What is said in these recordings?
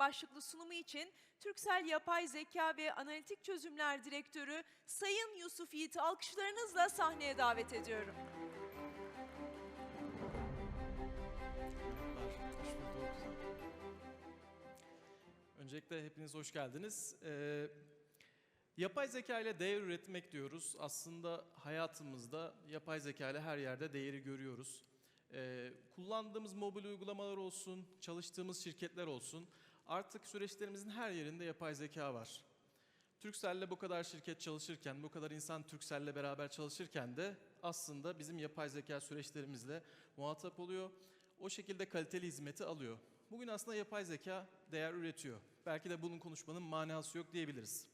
başlıklı sunumu için Türksel Yapay Zeka ve Analitik Çözümler Direktörü Sayın Yusuf Yiğit'i alkışlarınızla sahneye davet ediyorum. Öncelikle hepiniz hoş geldiniz. Ee, yapay zeka ile değer üretmek diyoruz. Aslında hayatımızda yapay zeka ile her yerde değeri görüyoruz. Ee, kullandığımız mobil uygulamalar olsun, çalıştığımız şirketler olsun, artık süreçlerimizin her yerinde yapay zeka var. Turkcell'le bu kadar şirket çalışırken, bu kadar insan Turkcell'le beraber çalışırken de aslında bizim yapay zeka süreçlerimizle muhatap oluyor. O şekilde kaliteli hizmeti alıyor. Bugün aslında yapay zeka değer üretiyor. Belki de bunun konuşmanın manası yok diyebiliriz.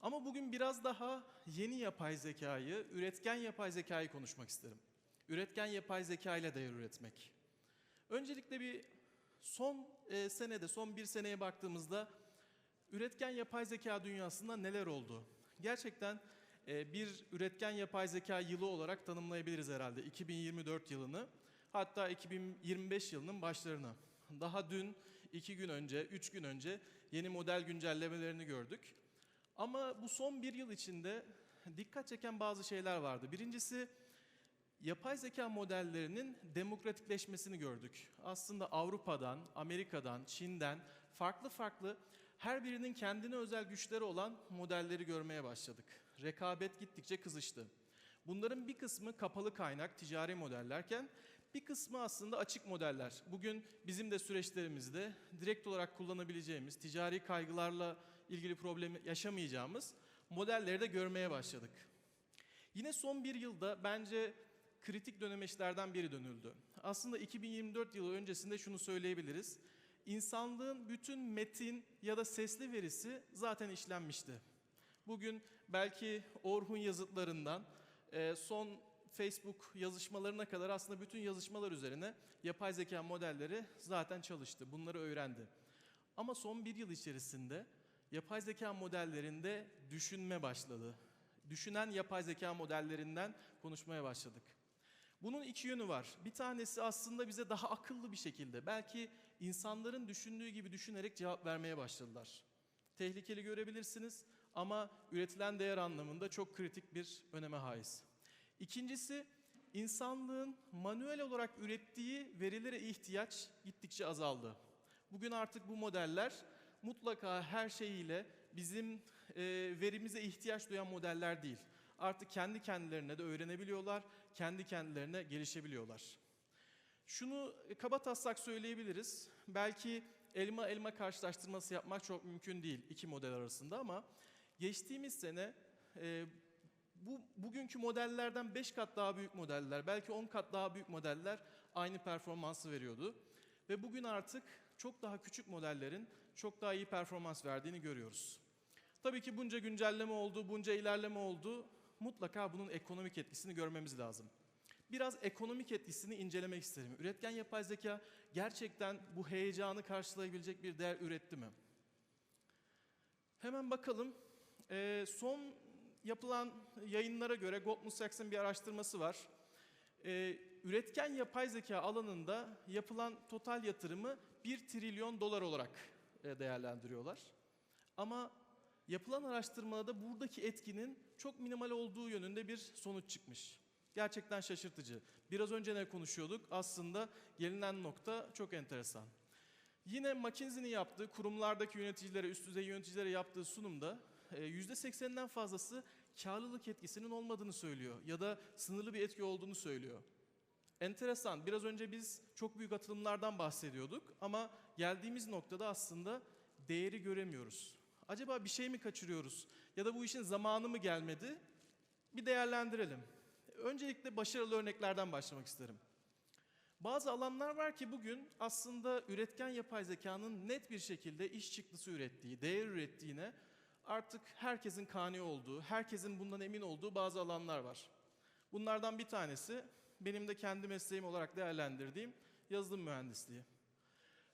Ama bugün biraz daha yeni yapay zekayı, üretken yapay zekayı konuşmak isterim. Üretken yapay zeka ile değer üretmek. Öncelikle bir son e, senede, son bir seneye baktığımızda üretken yapay zeka dünyasında neler oldu? Gerçekten e, bir üretken yapay zeka yılı olarak tanımlayabiliriz herhalde 2024 yılını. Hatta 2025 yılının başlarını. Daha dün, iki gün önce, üç gün önce yeni model güncellemelerini gördük. Ama bu son bir yıl içinde dikkat çeken bazı şeyler vardı. Birincisi yapay zeka modellerinin demokratikleşmesini gördük. Aslında Avrupa'dan, Amerika'dan, Çin'den farklı farklı her birinin kendine özel güçleri olan modelleri görmeye başladık. Rekabet gittikçe kızıştı. Bunların bir kısmı kapalı kaynak, ticari modellerken bir kısmı aslında açık modeller. Bugün bizim de süreçlerimizde direkt olarak kullanabileceğimiz, ticari kaygılarla ilgili problem yaşamayacağımız modelleri de görmeye başladık. Yine son bir yılda bence kritik dönemeçlerden biri dönüldü. Aslında 2024 yılı öncesinde şunu söyleyebiliriz. İnsanlığın bütün metin ya da sesli verisi zaten işlenmişti. Bugün belki Orhun yazıtlarından e, son Facebook yazışmalarına kadar aslında bütün yazışmalar üzerine yapay zeka modelleri zaten çalıştı. Bunları öğrendi. Ama son bir yıl içerisinde yapay zeka modellerinde düşünme başladı. Düşünen yapay zeka modellerinden konuşmaya başladık. Bunun iki yönü var. Bir tanesi aslında bize daha akıllı bir şekilde, belki insanların düşündüğü gibi düşünerek cevap vermeye başladılar. Tehlikeli görebilirsiniz ama üretilen değer anlamında çok kritik bir öneme haiz. İkincisi, insanlığın manuel olarak ürettiği verilere ihtiyaç gittikçe azaldı. Bugün artık bu modeller mutlaka her şeyiyle bizim e, verimize ihtiyaç duyan modeller değil. Artık kendi kendilerine de öğrenebiliyorlar, kendi kendilerine gelişebiliyorlar. Şunu e, kaba taslak söyleyebiliriz. Belki elma elma karşılaştırması yapmak çok mümkün değil iki model arasında ama geçtiğimiz sene e, bu bugünkü modellerden 5 kat daha büyük modeller, belki 10 kat daha büyük modeller aynı performansı veriyordu. Ve bugün artık çok daha küçük modellerin çok daha iyi performans verdiğini görüyoruz. Tabii ki bunca güncelleme oldu, bunca ilerleme oldu. Mutlaka bunun ekonomik etkisini görmemiz lazım. Biraz ekonomik etkisini incelemek isterim. Üretken yapay zeka gerçekten bu heyecanı karşılayabilecek bir değer üretti mi? Hemen bakalım. Ee, son yapılan yayınlara göre Goldman Sachs'ın bir araştırması var. Ee, üretken yapay zeka alanında yapılan total yatırımı 1 trilyon dolar olarak e, değerlendiriyorlar. Ama yapılan araştırmada buradaki etkinin çok minimal olduğu yönünde bir sonuç çıkmış. Gerçekten şaşırtıcı. Biraz önce ne konuşuyorduk? Aslında gelinen nokta çok enteresan. Yine McKinsey'nin yaptığı kurumlardaki yöneticilere, üst düzey yöneticilere yaptığı sunumda e, %80'den fazlası karlılık etkisinin olmadığını söylüyor ya da sınırlı bir etki olduğunu söylüyor. Enteresan. Biraz önce biz çok büyük atılımlardan bahsediyorduk ama geldiğimiz noktada aslında değeri göremiyoruz. Acaba bir şey mi kaçırıyoruz ya da bu işin zamanı mı gelmedi? Bir değerlendirelim. Öncelikle başarılı örneklerden başlamak isterim. Bazı alanlar var ki bugün aslında üretken yapay zekanın net bir şekilde iş çıktısı ürettiği, değer ürettiğine artık herkesin kani olduğu, herkesin bundan emin olduğu bazı alanlar var. Bunlardan bir tanesi benim de kendi mesleğim olarak değerlendirdiğim yazılım mühendisliği.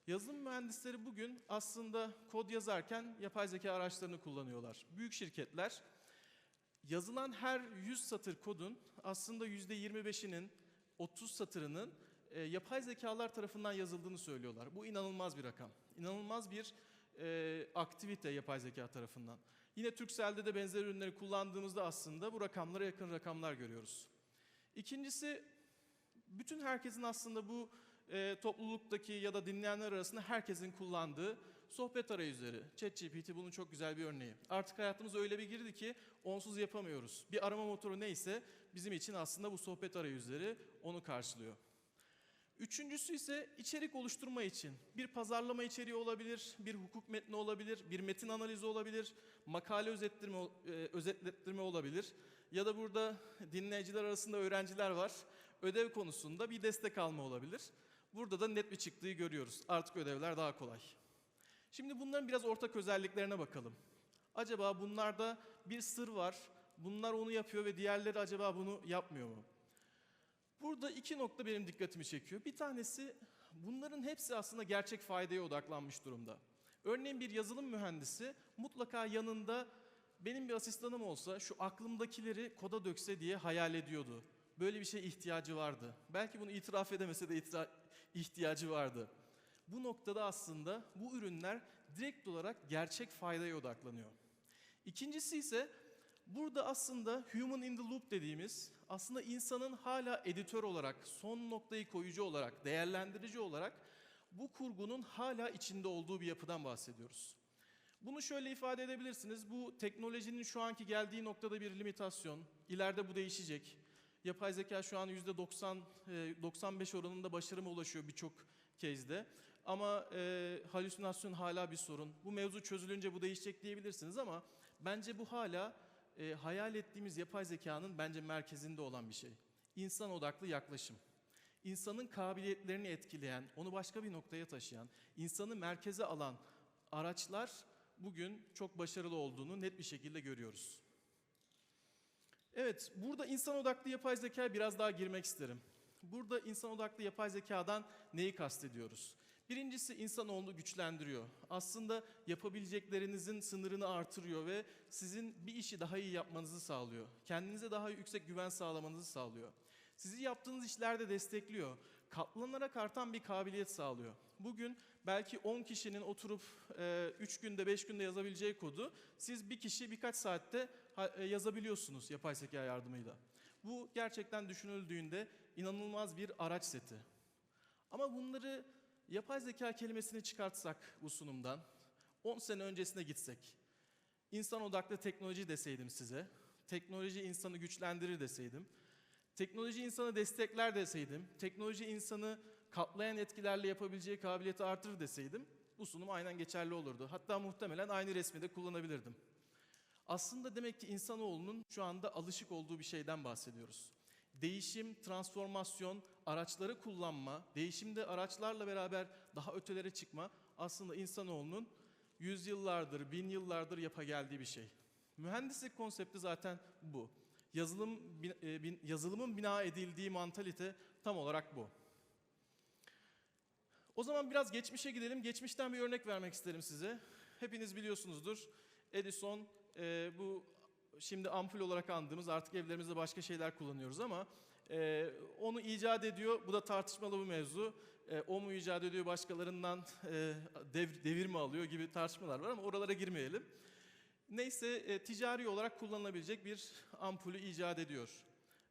Yazılım mühendisleri bugün aslında kod yazarken yapay zeka araçlarını kullanıyorlar. Büyük şirketler yazılan her 100 satır kodun aslında %25'inin 30 satırının e, yapay zekalar tarafından yazıldığını söylüyorlar. Bu inanılmaz bir rakam. İnanılmaz bir e, aktivite yapay zeka tarafından. Yine Turkcell'de de benzer ürünleri kullandığımızda aslında bu rakamlara yakın rakamlar görüyoruz. İkincisi bütün herkesin aslında bu e, topluluktaki ya da dinleyenler arasında herkesin kullandığı sohbet arayüzleri. ChatGPT bunun çok güzel bir örneği. Artık hayatımız öyle bir girdi ki onsuz yapamıyoruz. Bir arama motoru neyse bizim için aslında bu sohbet arayüzleri onu karşılıyor. Üçüncüsü ise içerik oluşturma için. Bir pazarlama içeriği olabilir, bir hukuk metni olabilir, bir metin analizi olabilir, makale özettirme, e, özetlettirme olabilir. Ya da burada dinleyiciler arasında öğrenciler var. Ödev konusunda bir destek alma olabilir. Burada da net bir çıktığı görüyoruz. Artık ödevler daha kolay. Şimdi bunların biraz ortak özelliklerine bakalım. Acaba bunlarda bir sır var, bunlar onu yapıyor ve diğerleri acaba bunu yapmıyor mu? Burada iki nokta benim dikkatimi çekiyor. Bir tanesi bunların hepsi aslında gerçek faydaya odaklanmış durumda. Örneğin bir yazılım mühendisi mutlaka yanında benim bir asistanım olsa şu aklımdakileri koda dökse diye hayal ediyordu. Böyle bir şey ihtiyacı vardı. Belki bunu itiraf edemese de itira- ihtiyacı vardı. Bu noktada aslında bu ürünler direkt olarak gerçek faydaya odaklanıyor. İkincisi ise burada aslında human in the loop dediğimiz aslında insanın hala editör olarak, son noktayı koyucu olarak, değerlendirici olarak bu kurgunun hala içinde olduğu bir yapıdan bahsediyoruz. Bunu şöyle ifade edebilirsiniz. Bu teknolojinin şu anki geldiği noktada bir limitasyon. İleride bu değişecek. Yapay zeka şu an %90, e, 95 oranında başarıma ulaşıyor birçok case'de. Ama e, halüsinasyon hala bir sorun. Bu mevzu çözülünce bu değişecek diyebilirsiniz ama bence bu hala e, hayal ettiğimiz yapay zekanın bence merkezinde olan bir şey. İnsan odaklı yaklaşım. İnsanın kabiliyetlerini etkileyen, onu başka bir noktaya taşıyan, insanı merkeze alan araçlar bugün çok başarılı olduğunu net bir şekilde görüyoruz. Evet, burada insan odaklı yapay zekaya biraz daha girmek isterim. Burada insan odaklı yapay zekadan neyi kastediyoruz? Birincisi insanoğlunu güçlendiriyor. Aslında yapabileceklerinizin sınırını artırıyor ve sizin bir işi daha iyi yapmanızı sağlıyor. Kendinize daha yüksek güven sağlamanızı sağlıyor. Sizi yaptığınız işlerde destekliyor. Katlanarak artan bir kabiliyet sağlıyor. Bugün belki 10 kişinin oturup 3 günde 5 günde yazabileceği kodu siz bir kişi birkaç saatte yazabiliyorsunuz yapay zeka yardımıyla. Bu gerçekten düşünüldüğünde inanılmaz bir araç seti. Ama bunları yapay zeka kelimesini çıkartsak bu sunumdan, 10 sene öncesine gitsek, insan odaklı teknoloji deseydim size, teknoloji insanı güçlendirir deseydim, teknoloji insanı destekler deseydim, teknoloji insanı katlayan etkilerle yapabileceği kabiliyeti artırır deseydim, bu sunum aynen geçerli olurdu. Hatta muhtemelen aynı resmi de kullanabilirdim. Aslında demek ki insanoğlunun şu anda alışık olduğu bir şeyden bahsediyoruz. Değişim, transformasyon, araçları kullanma, değişimde araçlarla beraber daha ötelere çıkma aslında insanoğlunun yüzyıllardır, bin yıllardır yapa geldiği bir şey. Mühendislik konsepti zaten bu. Yazılım, e, yazılımın bina edildiği mantalite tam olarak bu. O zaman biraz geçmişe gidelim. Geçmişten bir örnek vermek isterim size. Hepiniz biliyorsunuzdur. Edison e, bu şimdi ampul olarak andığımız artık evlerimizde başka şeyler kullanıyoruz ama e, onu icat ediyor. Bu da tartışmalı bir mevzu. E, o mu icat ediyor başkalarından e, dev- devir mi alıyor gibi tartışmalar var ama oralara girmeyelim. Neyse e, ticari olarak kullanılabilecek bir ampulü icat ediyor.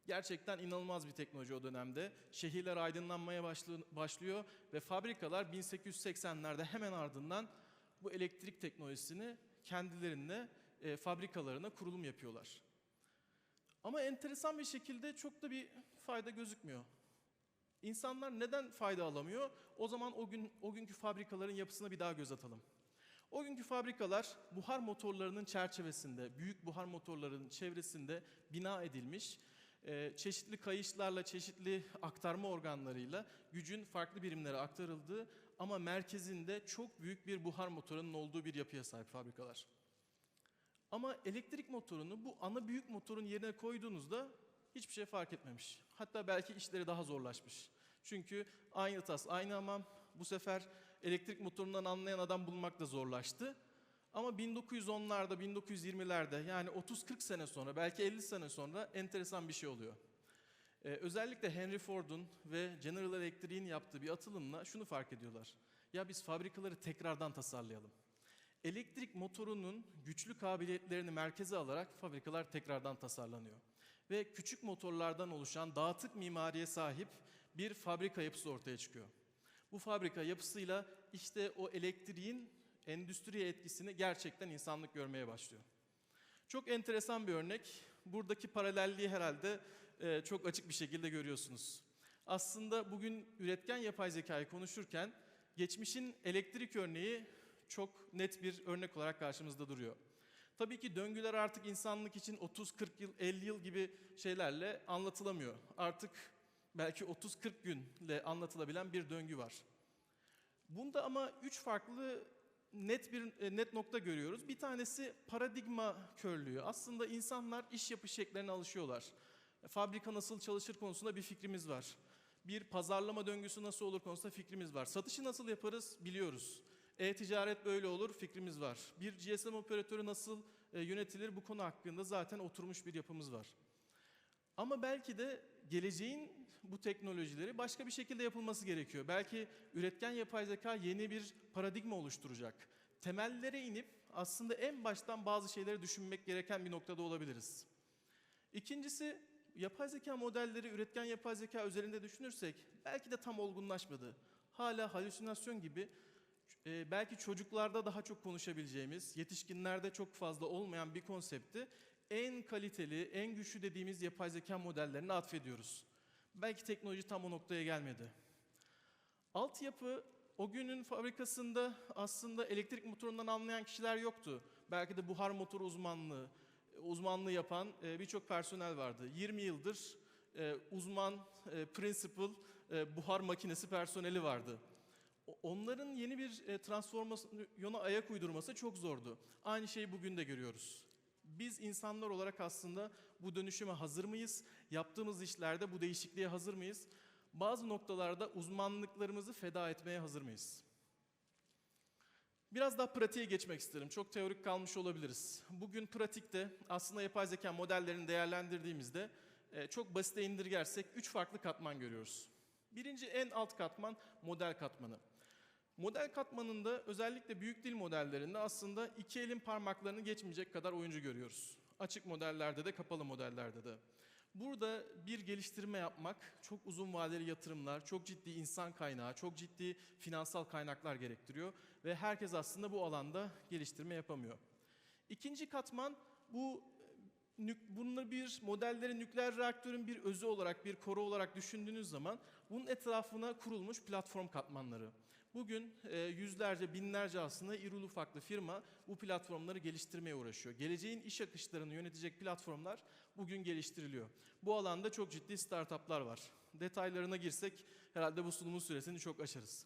Gerçekten inanılmaz bir teknoloji o dönemde. Şehirler aydınlanmaya başlı- başlıyor ve fabrikalar 1880'lerde hemen ardından bu elektrik teknolojisini kendilerine e, fabrikalarına kurulum yapıyorlar. Ama enteresan bir şekilde çok da bir fayda gözükmüyor. İnsanlar neden fayda alamıyor? O zaman o gün o günkü fabrikaların yapısına bir daha göz atalım. O günkü fabrikalar buhar motorlarının çerçevesinde, büyük buhar motorlarının çevresinde bina edilmiş, e, çeşitli kayışlarla, çeşitli aktarma organlarıyla gücün farklı birimlere aktarıldığı ama merkezinde çok büyük bir buhar motorunun olduğu bir yapıya sahip fabrikalar. Ama elektrik motorunu bu ana büyük motorun yerine koyduğunuzda hiçbir şey fark etmemiş. Hatta belki işleri daha zorlaşmış. Çünkü aynı tas, aynı hamam bu sefer elektrik motorundan anlayan adam bulmak da zorlaştı. Ama 1910'larda, 1920'lerde yani 30-40 sene sonra, belki 50 sene sonra enteresan bir şey oluyor. Ee, özellikle Henry Ford'un ve General Electric'in yaptığı bir atılımla şunu fark ediyorlar. Ya biz fabrikaları tekrardan tasarlayalım. Elektrik motorunun güçlü kabiliyetlerini merkeze alarak fabrikalar tekrardan tasarlanıyor. Ve küçük motorlardan oluşan dağıtık mimariye sahip bir fabrika yapısı ortaya çıkıyor. Bu fabrika yapısıyla işte o elektriğin endüstriye etkisini gerçekten insanlık görmeye başlıyor. Çok enteresan bir örnek. Buradaki paralelliği herhalde e, çok açık bir şekilde görüyorsunuz. Aslında bugün üretken yapay zekayı konuşurken geçmişin elektrik örneği çok net bir örnek olarak karşımızda duruyor. Tabii ki döngüler artık insanlık için 30, 40 yıl, 50 yıl gibi şeylerle anlatılamıyor. Artık belki 30-40 günle anlatılabilen bir döngü var. Bunda ama üç farklı net bir e, net nokta görüyoruz. Bir tanesi paradigma körlüğü. Aslında insanlar iş yapış şekillerine alışıyorlar. Fabrika nasıl çalışır konusunda bir fikrimiz var. Bir pazarlama döngüsü nasıl olur konusunda fikrimiz var. Satışı nasıl yaparız biliyoruz. E-ticaret böyle olur fikrimiz var. Bir GSM operatörü nasıl e, yönetilir bu konu hakkında zaten oturmuş bir yapımız var. Ama belki de geleceğin bu teknolojileri başka bir şekilde yapılması gerekiyor. Belki üretken yapay zeka yeni bir paradigma oluşturacak. Temellere inip aslında en baştan bazı şeyleri düşünmek gereken bir noktada olabiliriz. İkincisi yapay zeka modelleri üretken yapay zeka üzerinde düşünürsek belki de tam olgunlaşmadı. Hala halüsinasyon gibi e, belki çocuklarda daha çok konuşabileceğimiz, yetişkinlerde çok fazla olmayan bir konsepti en kaliteli, en güçlü dediğimiz yapay zeka modellerine atfediyoruz. Belki teknoloji tam o noktaya gelmedi. Altyapı o günün fabrikasında aslında elektrik motorundan anlayan kişiler yoktu. Belki de buhar motoru uzmanlığı, uzmanlığı yapan e, birçok personel vardı. 20 yıldır e, uzman, e, principal, buhar makinesi personeli vardı. Onların yeni bir e, transformasyona ayak uydurması çok zordu. Aynı şeyi bugün de görüyoruz. Biz insanlar olarak aslında bu dönüşüme hazır mıyız? Yaptığımız işlerde bu değişikliğe hazır mıyız? Bazı noktalarda uzmanlıklarımızı feda etmeye hazır mıyız? Biraz daha pratiğe geçmek isterim. Çok teorik kalmış olabiliriz. Bugün pratikte aslında yapay zeka modellerini değerlendirdiğimizde e, çok basite indirgersek üç farklı katman görüyoruz. Birinci en alt katman model katmanı. Model katmanında özellikle büyük dil modellerinde aslında iki elin parmaklarını geçmeyecek kadar oyuncu görüyoruz. Açık modellerde de kapalı modellerde de. Burada bir geliştirme yapmak çok uzun vadeli yatırımlar, çok ciddi insan kaynağı, çok ciddi finansal kaynaklar gerektiriyor ve herkes aslında bu alanda geliştirme yapamıyor. İkinci katman bu bunları bir modelleri nükleer reaktörün bir özü olarak, bir koru olarak düşündüğünüz zaman bunun etrafına kurulmuş platform katmanları. Bugün e, yüzlerce, binlerce aslında irili ufaklı firma bu platformları geliştirmeye uğraşıyor. Geleceğin iş akışlarını yönetecek platformlar bugün geliştiriliyor. Bu alanda çok ciddi startuplar var. Detaylarına girsek herhalde bu sunumun süresini çok aşarız.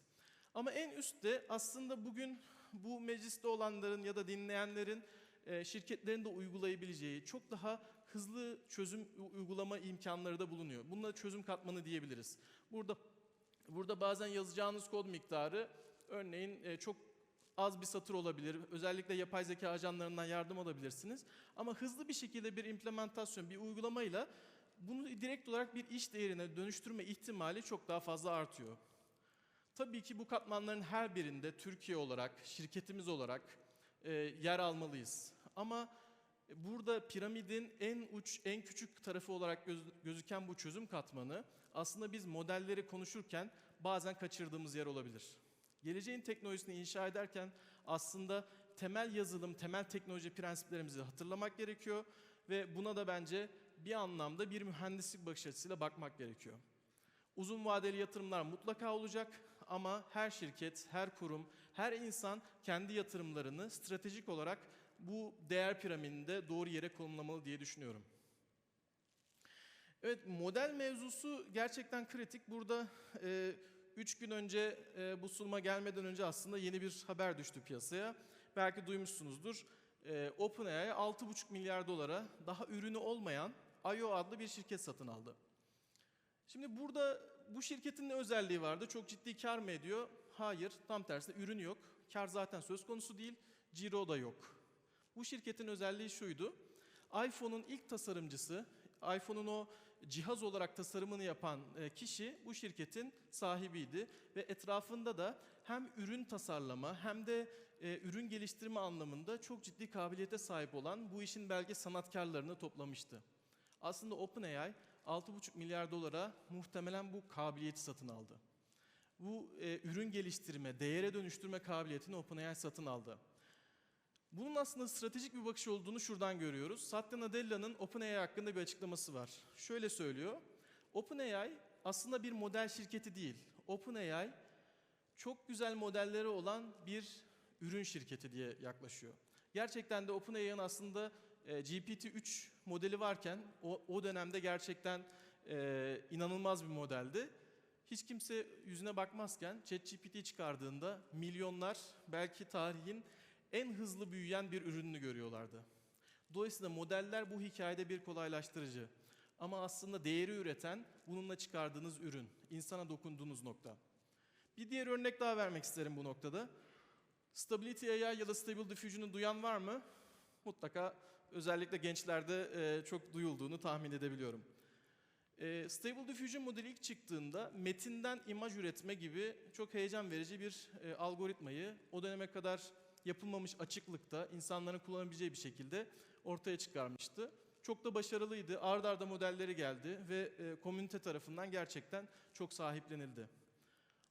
Ama en üstte aslında bugün bu mecliste olanların ya da dinleyenlerin e, şirketlerin de uygulayabileceği çok daha hızlı çözüm uygulama imkanları da bulunuyor. Bununla çözüm katmanı diyebiliriz. Burada burada bazen yazacağınız kod miktarı örneğin e, çok az bir satır olabilir. Özellikle yapay zeka ajanlarından yardım alabilirsiniz. Ama hızlı bir şekilde bir implementasyon, bir uygulamayla bunu direkt olarak bir iş değerine dönüştürme ihtimali çok daha fazla artıyor. Tabii ki bu katmanların her birinde Türkiye olarak, şirketimiz olarak e, yer almalıyız. Ama burada piramidin en uç, en küçük tarafı olarak göz- gözüken bu çözüm katmanı aslında biz modelleri konuşurken bazen kaçırdığımız yer olabilir. Geleceğin teknolojisini inşa ederken aslında temel yazılım, temel teknoloji prensiplerimizi hatırlamak gerekiyor ve buna da bence bir anlamda bir mühendislik bakış açısıyla bakmak gerekiyor. Uzun vadeli yatırımlar mutlaka olacak ama her şirket, her kurum, her insan kendi yatırımlarını stratejik olarak bu değer piramidinde doğru yere konumlamalı diye düşünüyorum. Evet, model mevzusu gerçekten kritik. Burada 3 gün önce e, bu sunuma gelmeden önce aslında yeni bir haber düştü piyasaya. Belki duymuşsunuzdur. E, OpenAI 6,5 milyar dolara daha ürünü olmayan IO adlı bir şirket satın aldı. Şimdi burada bu şirketin ne özelliği vardı? Çok ciddi kar mı ediyor? Hayır, tam tersine ürünü yok. Kar zaten söz konusu değil, ciro da yok. Bu şirketin özelliği şuydu. iPhone'un ilk tasarımcısı, iPhone'un o cihaz olarak tasarımını yapan e, kişi bu şirketin sahibiydi ve etrafında da hem ürün tasarlama hem de e, ürün geliştirme anlamında çok ciddi kabiliyete sahip olan bu işin belge sanatkarlarını toplamıştı. Aslında OpenAI 6,5 milyar dolara muhtemelen bu kabiliyeti satın aldı. Bu e, ürün geliştirme, değere dönüştürme kabiliyetini OpenAI satın aldı. Bunun aslında stratejik bir bakış olduğunu şuradan görüyoruz. Satya Nadella'nın OpenAI hakkında bir açıklaması var. Şöyle söylüyor. OpenAI aslında bir model şirketi değil. OpenAI çok güzel modelleri olan bir ürün şirketi diye yaklaşıyor. Gerçekten de OpenAI'nin aslında e, GPT-3 modeli varken o, o dönemde gerçekten e, inanılmaz bir modeldi. Hiç kimse yüzüne bakmazken ChatGPT çıkardığında milyonlar belki tarihin en hızlı büyüyen bir ürününü görüyorlardı. Dolayısıyla modeller bu hikayede bir kolaylaştırıcı. Ama aslında değeri üreten bununla çıkardığınız ürün, insana dokunduğunuz nokta. Bir diğer örnek daha vermek isterim bu noktada. Stability AI ya da Stable Diffusion'u duyan var mı? Mutlaka özellikle gençlerde e, çok duyulduğunu tahmin edebiliyorum. E, Stable Diffusion modeli ilk çıktığında metinden imaj üretme gibi çok heyecan verici bir e, algoritmayı o döneme kadar yapılmamış açıklıkta insanların kullanabileceği bir şekilde ortaya çıkarmıştı. Çok da başarılıydı. Ard arda modelleri geldi ve e, komünite tarafından gerçekten çok sahiplenildi.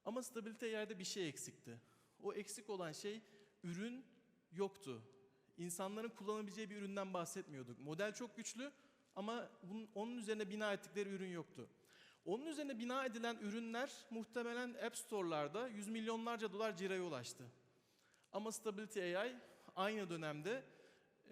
Ama stabilite yerde bir şey eksikti. O eksik olan şey ürün yoktu. İnsanların kullanabileceği bir üründen bahsetmiyorduk. Model çok güçlü ama bunun, onun üzerine bina ettikleri ürün yoktu. Onun üzerine bina edilen ürünler muhtemelen App Store'larda yüz milyonlarca dolar ciraya ulaştı. Ama Stability AI aynı dönemde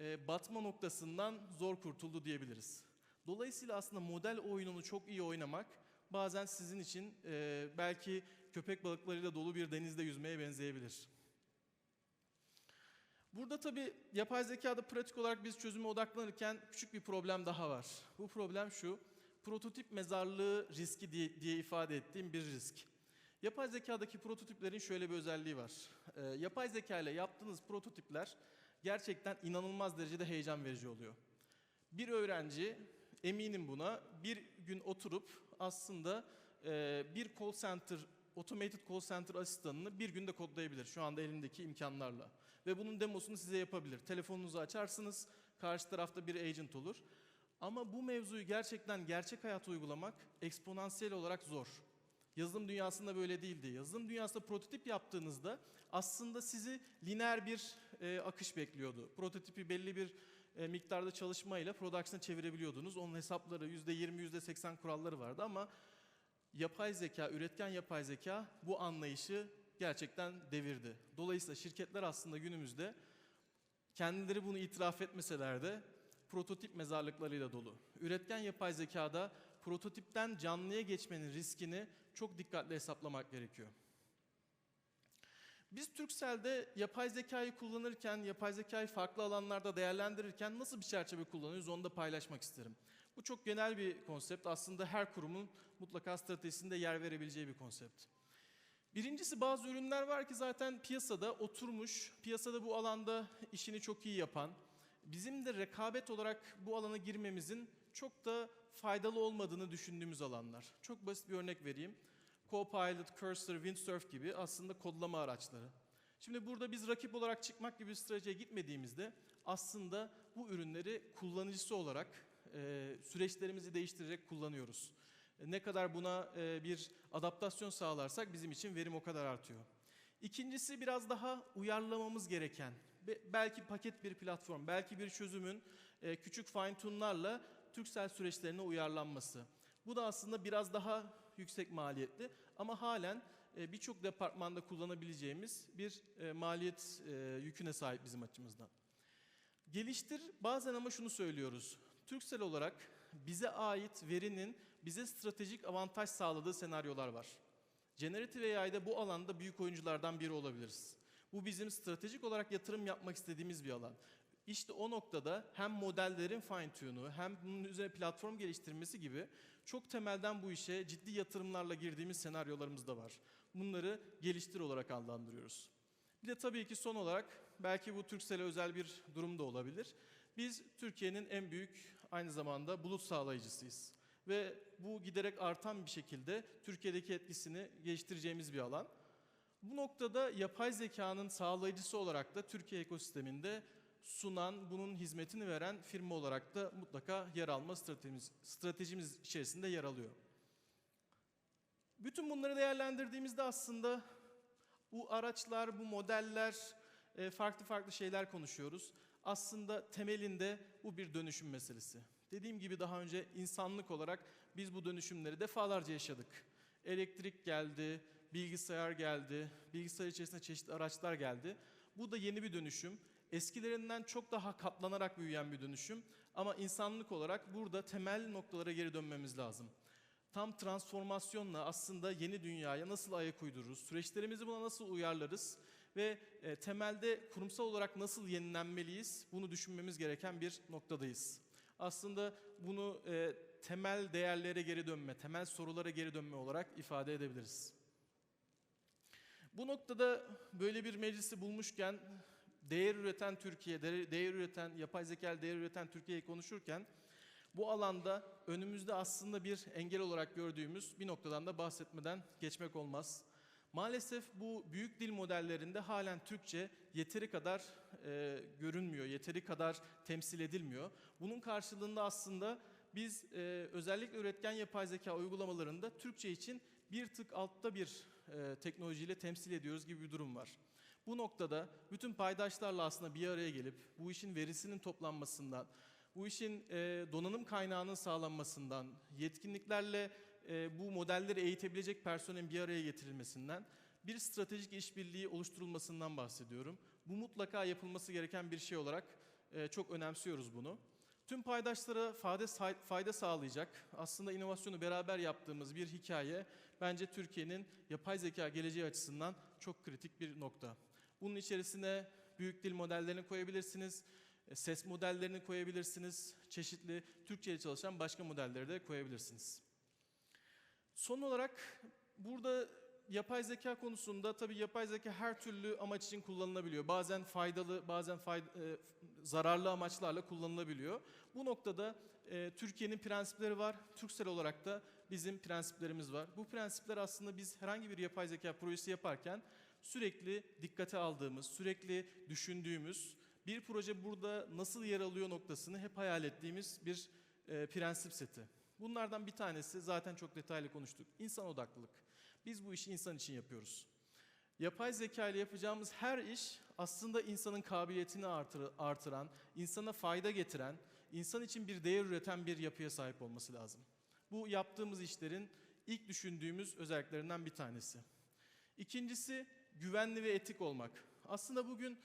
e, batma noktasından zor kurtuldu diyebiliriz. Dolayısıyla aslında model oyununu çok iyi oynamak bazen sizin için e, belki köpek balıklarıyla dolu bir denizde yüzmeye benzeyebilir. Burada tabii yapay zekada pratik olarak biz çözüme odaklanırken küçük bir problem daha var. Bu problem şu, prototip mezarlığı riski diye, diye ifade ettiğim bir risk. Yapay zekadaki prototiplerin şöyle bir özelliği var. Ee, yapay zeka ile yaptığınız prototipler gerçekten inanılmaz derecede heyecan verici oluyor. Bir öğrenci, eminim buna, bir gün oturup aslında e, bir call center, automated call center asistanını bir günde kodlayabilir şu anda elindeki imkanlarla. Ve bunun demosunu size yapabilir. Telefonunuzu açarsınız, karşı tarafta bir agent olur. Ama bu mevzuyu gerçekten gerçek hayata uygulamak eksponansiyel olarak zor. Yazılım dünyasında böyle değildi. Yazılım dünyasında prototip yaptığınızda aslında sizi lineer bir e, akış bekliyordu. Prototipi belli bir e, miktarda çalışmayla production'a çevirebiliyordunuz. Onun hesapları %20, %80 kuralları vardı ama yapay zeka, üretken yapay zeka bu anlayışı gerçekten devirdi. Dolayısıyla şirketler aslında günümüzde kendileri bunu itiraf etmeseler de prototip mezarlıklarıyla dolu. Üretken yapay zekada prototipten canlıya geçmenin riskini çok dikkatli hesaplamak gerekiyor. Biz Turkcell'de yapay zekayı kullanırken, yapay zekayı farklı alanlarda değerlendirirken nasıl bir çerçeve kullanıyoruz onu da paylaşmak isterim. Bu çok genel bir konsept. Aslında her kurumun mutlaka stratejisinde yer verebileceği bir konsept. Birincisi bazı ürünler var ki zaten piyasada oturmuş, piyasada bu alanda işini çok iyi yapan, bizim de rekabet olarak bu alana girmemizin çok da faydalı olmadığını düşündüğümüz alanlar. Çok basit bir örnek vereyim. Copilot, Cursor, Windsurf gibi aslında kodlama araçları. Şimdi burada biz rakip olarak çıkmak gibi bir stratejiye gitmediğimizde aslında bu ürünleri kullanıcısı olarak e, süreçlerimizi değiştirerek kullanıyoruz. E, ne kadar buna e, bir adaptasyon sağlarsak bizim için verim o kadar artıyor. İkincisi biraz daha uyarlamamız gereken, be- belki paket bir platform, belki bir çözümün e, küçük fine tune'larla Türksel süreçlerine uyarlanması. Bu da aslında biraz daha yüksek maliyetli ama halen e, birçok departmanda kullanabileceğimiz bir e, maliyet e, yüküne sahip bizim açımızdan. Geliştir bazen ama şunu söylüyoruz. Türksel olarak bize ait verinin bize stratejik avantaj sağladığı senaryolar var. Generative AI'de bu alanda büyük oyunculardan biri olabiliriz. Bu bizim stratejik olarak yatırım yapmak istediğimiz bir alan. İşte o noktada hem modellerin fine tune'u hem bunun üzerine platform geliştirmesi gibi çok temelden bu işe ciddi yatırımlarla girdiğimiz senaryolarımız da var. Bunları geliştir olarak adlandırıyoruz. Bir de tabii ki son olarak belki bu Turkcell'e özel bir durum da olabilir. Biz Türkiye'nin en büyük aynı zamanda bulut sağlayıcısıyız. Ve bu giderek artan bir şekilde Türkiye'deki etkisini geliştireceğimiz bir alan. Bu noktada yapay zekanın sağlayıcısı olarak da Türkiye ekosisteminde sunan, bunun hizmetini veren firma olarak da mutlaka yer alma stratejimiz, stratejimiz içerisinde yer alıyor. Bütün bunları değerlendirdiğimizde aslında bu araçlar, bu modeller, e, farklı farklı şeyler konuşuyoruz. Aslında temelinde bu bir dönüşüm meselesi. Dediğim gibi daha önce insanlık olarak biz bu dönüşümleri defalarca yaşadık. Elektrik geldi, bilgisayar geldi, bilgisayar içerisinde çeşitli araçlar geldi. Bu da yeni bir dönüşüm. Eskilerinden çok daha katlanarak büyüyen bir dönüşüm. Ama insanlık olarak burada temel noktalara geri dönmemiz lazım. Tam transformasyonla aslında yeni dünyaya nasıl ayak uydururuz, süreçlerimizi buna nasıl uyarlarız ve e, temelde kurumsal olarak nasıl yenilenmeliyiz bunu düşünmemiz gereken bir noktadayız. Aslında bunu e, temel değerlere geri dönme, temel sorulara geri dönme olarak ifade edebiliriz. Bu noktada böyle bir meclisi bulmuşken değer üreten Türkiye, değer, üreten, yapay zeka değer üreten Türkiye'yi konuşurken bu alanda önümüzde aslında bir engel olarak gördüğümüz bir noktadan da bahsetmeden geçmek olmaz. Maalesef bu büyük dil modellerinde halen Türkçe yeteri kadar e, görünmüyor, yeteri kadar temsil edilmiyor. Bunun karşılığında aslında biz e, özellikle üretken yapay zeka uygulamalarında Türkçe için bir tık altta bir e, teknolojiyle temsil ediyoruz gibi bir durum var. Bu noktada bütün paydaşlarla aslında bir araya gelip bu işin verisinin toplanmasından, bu işin e, donanım kaynağının sağlanmasından, yetkinliklerle e, bu modelleri eğitebilecek personelin bir araya getirilmesinden, bir stratejik işbirliği oluşturulmasından bahsediyorum. Bu mutlaka yapılması gereken bir şey olarak e, çok önemsiyoruz bunu. Tüm paydaşlara fayda, fayda sağlayacak, aslında inovasyonu beraber yaptığımız bir hikaye bence Türkiye'nin yapay zeka geleceği açısından çok kritik bir nokta. Bunun içerisine büyük dil modellerini koyabilirsiniz, e, ses modellerini koyabilirsiniz, çeşitli Türkçe ile çalışan başka modelleri de koyabilirsiniz. Son olarak burada yapay zeka konusunda tabii yapay zeka her türlü amaç için kullanılabiliyor. Bazen faydalı, bazen fayda, e, zararlı amaçlarla kullanılabiliyor. Bu noktada e, Türkiye'nin prensipleri var. Türksel olarak da bizim prensiplerimiz var. Bu prensipler aslında biz herhangi bir yapay zeka projesi yaparken sürekli dikkate aldığımız, sürekli düşündüğümüz, bir proje burada nasıl yer alıyor noktasını hep hayal ettiğimiz bir e, prensip seti. Bunlardan bir tanesi zaten çok detaylı konuştuk. İnsan odaklılık. Biz bu işi insan için yapıyoruz. Yapay zeka ile yapacağımız her iş aslında insanın kabiliyetini artır, artıran, insana fayda getiren, insan için bir değer üreten bir yapıya sahip olması lazım. Bu yaptığımız işlerin ilk düşündüğümüz özelliklerinden bir tanesi. İkincisi güvenli ve etik olmak. Aslında bugün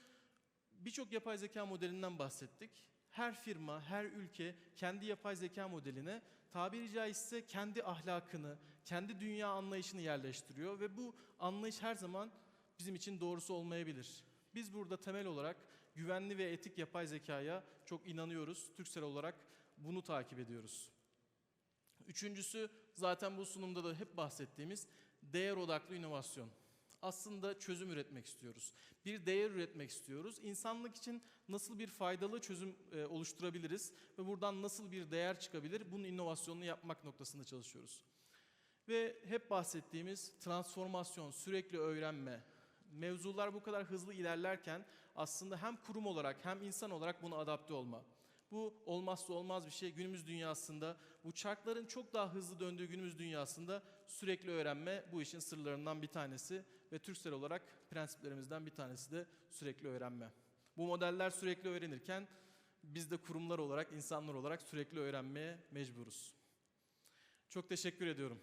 birçok yapay zeka modelinden bahsettik. Her firma, her ülke kendi yapay zeka modeline tabiri caizse kendi ahlakını, kendi dünya anlayışını yerleştiriyor ve bu anlayış her zaman bizim için doğrusu olmayabilir. Biz burada temel olarak güvenli ve etik yapay zekaya çok inanıyoruz. Türksel olarak bunu takip ediyoruz. Üçüncüsü zaten bu sunumda da hep bahsettiğimiz değer odaklı inovasyon aslında çözüm üretmek istiyoruz. Bir değer üretmek istiyoruz. İnsanlık için nasıl bir faydalı çözüm e, oluşturabiliriz ve buradan nasıl bir değer çıkabilir? Bunun inovasyonunu yapmak noktasında çalışıyoruz. Ve hep bahsettiğimiz transformasyon, sürekli öğrenme, mevzular bu kadar hızlı ilerlerken aslında hem kurum olarak hem insan olarak buna adapte olma. Bu olmazsa olmaz bir şey. Günümüz dünyasında bu çarkların çok daha hızlı döndüğü günümüz dünyasında sürekli öğrenme bu işin sırlarından bir tanesi ve Türksel olarak prensiplerimizden bir tanesi de sürekli öğrenme. Bu modeller sürekli öğrenirken biz de kurumlar olarak, insanlar olarak sürekli öğrenmeye mecburuz. Çok teşekkür ediyorum.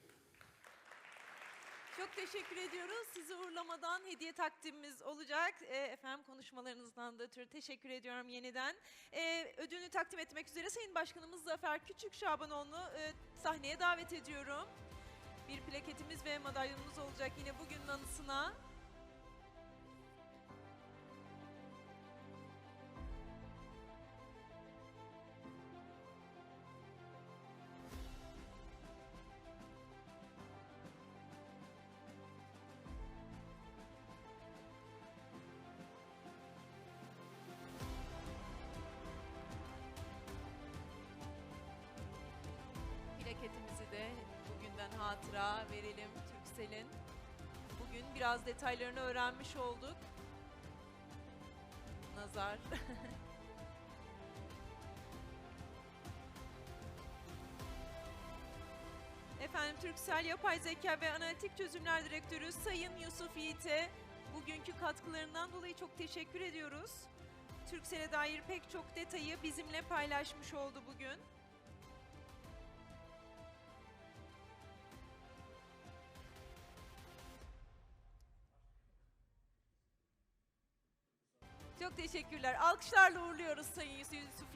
Çok teşekkür ediyoruz. Sizi uğurlamadan hediye takdimimiz olacak. E, efendim konuşmalarınızdan da ötürü teşekkür ediyorum yeniden. E, ödülünü takdim etmek üzere Sayın Başkanımız Zafer Küçük Şabanoğlu e, sahneye davet ediyorum bir plaketimiz ve madalyonumuz olacak yine bugünün anısına. plaketimizi de bugünden hatıra verelim Turkcell'in. Bugün biraz detaylarını öğrenmiş olduk. Nazar. Efendim Turkcell Yapay Zeka ve Analitik Çözümler Direktörü Sayın Yusuf Yiğit'e bugünkü katkılarından dolayı çok teşekkür ediyoruz. Turkcell'e dair pek çok detayı bizimle paylaşmış oldu bugün. Teşekkürler. Alkışlarla uğurluyoruz Sayın Yusuf Yiğit.